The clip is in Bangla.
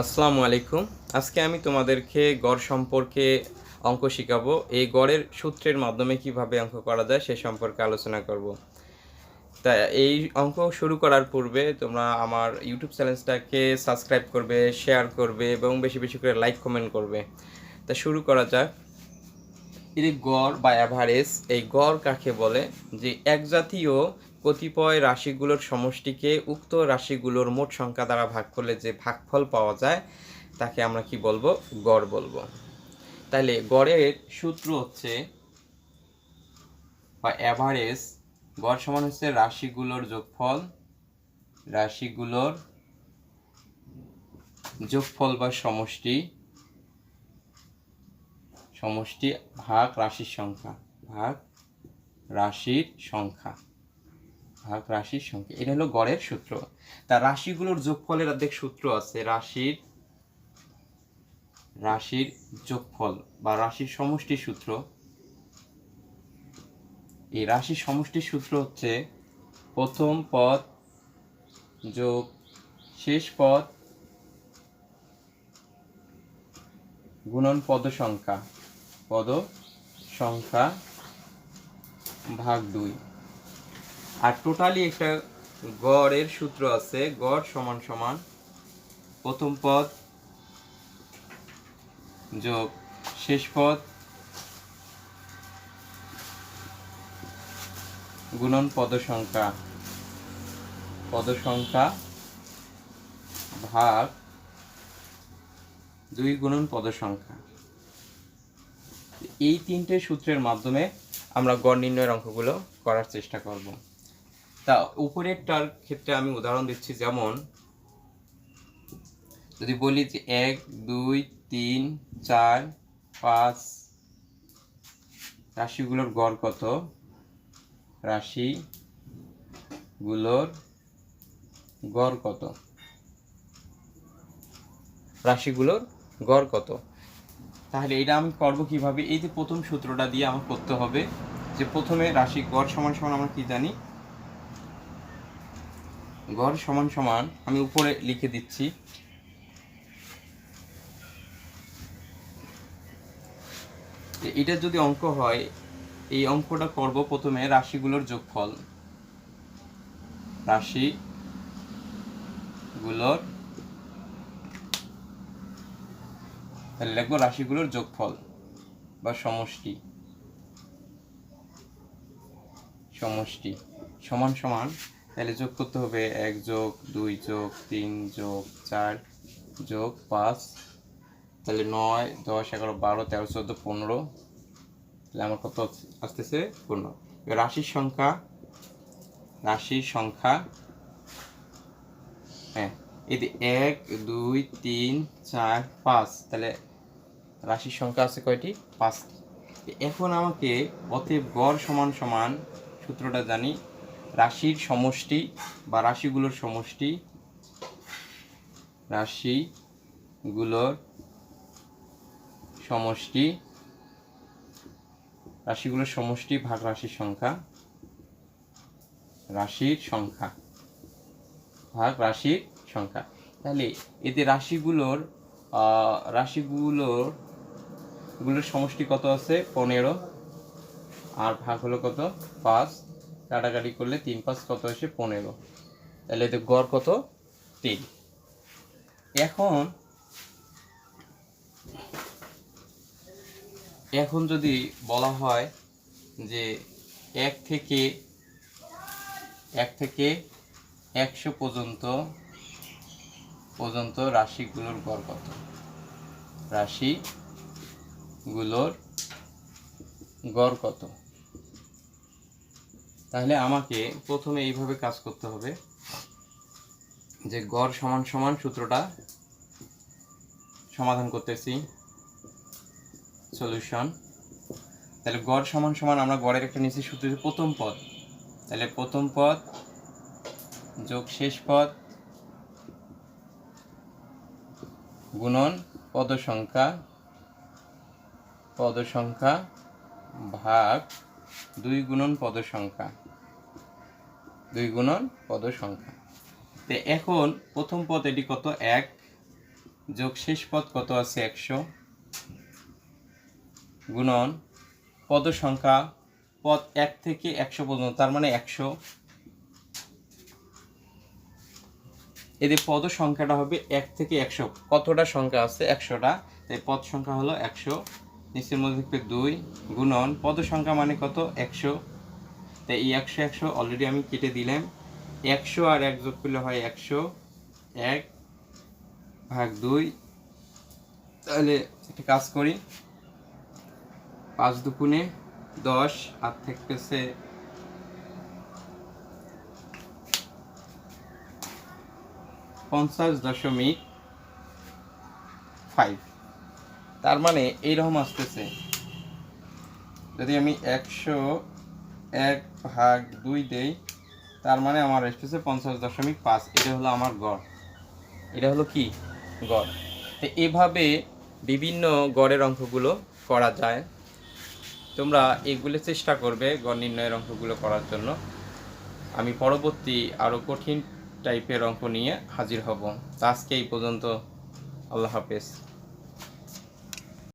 আসসালামু আলাইকুম। আজকে আমি তোমাদেরকে গড় সম্পর্কে অঙ্ক শেখাবো। এই গড়ের সূত্রের মাধ্যমে কীভাবে অঙ্ক করা যায় সে সম্পর্কে আলোচনা করব। তা এই অঙ্ক শুরু করার পূর্বে তোমরা আমার ইউটিউব চ্যানেলটাকে সাবস্ক্রাইব করবে, শেয়ার করবে এবং বেশি বেশি করে লাইক কমেন্ট করবে। তা শুরু করা যাক। যে গড় বা অ্যাভারেজ এই গড় কাকে বলে? যে এক জাতীয় কতিপয় রাশিগুলোর সমষ্টিকে উক্ত রাশিগুলোর মোট সংখ্যা দ্বারা ভাগ করলে যে ভাগফল পাওয়া যায়, তাকে আমরা কি বলব? গড় বলব। তাহলে গড়ের সূত্র হচ্ছে বা অ্যাভারেজ গড় সমান হচ্ছে রাশিগুলোর যোগফল রাশিগুলোর যোগফল বা সমষ্টি। সমষ্টি ভাগ রাশির সংখ্যা, ভাগ রাশির সংখ্যা, ভাগ রাশির সংখ্যা। এটা হলো গড়ের সূত্র। তা রাশিগুলোর যোগফলের অর্ধেক সূত্র আছে, রাশির রাশির যোগফল বা রাশির সমষ্টি সূত্র। এই রাশির সমষ্টি সূত্র হচ্ছে প্রথম পদ যোগ শেষ পদ গুণন পদ সংখ্যা পদ সংখ্যা ভাগ দুই। আর টোটালি একটা গড়ের সূত্র আছে, গড় সমান সমান প্রথম পদ যোগ শেষ পদ গুণন পদ সংখ্যা। পদ সংখ্যা ভাগ দুই গুণন পদ সংখ্যা। এই তিনটে সূত্রের মাধ্যমে আমরা গড় নির্ণয়ের অঙ্কগুলো করার চেষ্টা করব। তা উপরেরটার ক্ষেত্রে আমি উদাহরণ দিচ্ছি, যেমন যদি বলি যে এক, দুই, তিন, চার, পাঁচ রাশিগুলোর গড় কত? রাশিগুলোর গড় কত? রাশিগুলোর গড় কত? তাহলে এটা আমি করব কীভাবে? এই যে প্রথম সূত্রটা দিয়ে আমার করতে হবে যে প্রথমে রাশি গড় সমান সমান আমরা কি জানি? গড় সমান সমান আমি উপরে লিখে দিচ্ছি। এটা যদি অঙ্ক হয়, এই অঙ্কটা করব প্রথমে রাশিগুলোর যোগফল। রাশি গুলোর তাহলে লিখব রাশিগুলোর যোগফল বা সমষ্টি। সমষ্টি সমান সমান, তাহলে যোগ করতে হবে এক যোগ দুই যোগ তিন যোগ চার যোগ পাঁচ। তাহলে নয়, দশ, এগারো, বারো, তেরো, চোদ্দ, পনেরো। তাহলে আমার কত আসতেছে? পনেরো। রাশির সংখ্যা রাশির সংখ্যা হ্যাঁ যে এক, দুই, তিন, চার, পাঁচ, তাহলে রাশির সংখ্যা আছে কয়টি? পাঁচটি। এখন আমাকে অতএব গড় সমান সমান সূত্রটা জানি। রাশির সমষ্টি বা রাশিগুলোর সমষ্টি রাশিগুলোর সমষ্টি রাশিগুলোর সমষ্টি ভাগ রাশির সংখ্যা রাশির সংখ্যা ভাগ রাশির সংখ্যা। তাহলে এতে রাশিগুলোর রাশিগুলোর, গুলোর সমষ্টি কত আছে? পনেরো। আর ভাগ হলো কত? পাঁচ। কাটাকাটি করলে তিন, পাঁচ কত আসে পনেরো। তাহলে এতে গড় কত? তিন। এখন এখন যদি বলা হয় যে এক থেকে এক থেকে একশো পর্যন্ত পর্যন্ত রাশিগুলোর গড় কত? রাশিগুলোর গড় কত? তাহলে আমাকে প্রথমে এইভাবে কাজ করতে হবে যে গড় সমান সমান সূত্রটা সমাধান করতেছি। সলিউশন তাহলে গড় সমান সমান আমরা গড়ের একটা নিচে সূত্র প্রথম পদ। তাহলে প্রথম পদ যোগ শেষ পদ গুণন পদসংখ্যা পদসংখ্যা ভাগ দুই গুণন পদসংখ্যা। দুই গুণন পদ সংখ্যা তো এখন প্রথম পদ এটি কত? এক। যোগ শেষ পদ কত আছে? একশো। গুণন পদসংখ্যা পদ এক থেকে একশো পর্যন্ত, তার মানে একশো। এদের পদ সংখ্যাটা হবে এক থেকে একশো। কতটা সংখ্যা আছে? একশোটা। তাই পদ সংখ্যা হলো একশো। নিচের মধ্যে থাকবে দুই গুণন। পদ সংখ্যা মানে কত? একশো। তাই এই একশো একশো অলরেডি আমি কেটে দিলাম। একশো আর এক যোগ করলে হয় একশো। এক ভাগ দুই। তাহলে একটা কাজ করি। পাঁচ দুগুণে দশ, আর থাকতেছে পঞ্চাশ দশমিক ফাইভ তার মানে এইরকম আসতেছে। যদি আমি একশো এক ভাগ দুই দেই, তার মানে আমার আসতেছে পঞ্চাশ দশমিক পাঁচ। এটা হলো আমার গড়। এটা হলো কি? গড়। তো এভাবে বিভিন্ন গড়ের অঙ্কগুলো করা যায়। তোমরা এগুলো চেষ্টা করবে গড় নির্ণয়ের অঙ্কগুলো করার জন্য। আমি পরবর্তী আরও কঠিন টাইপের অঙ্ক নিয়ে হাজির হব। তা আজকে এই পর্যন্ত। আল্লাহ হাফেজ।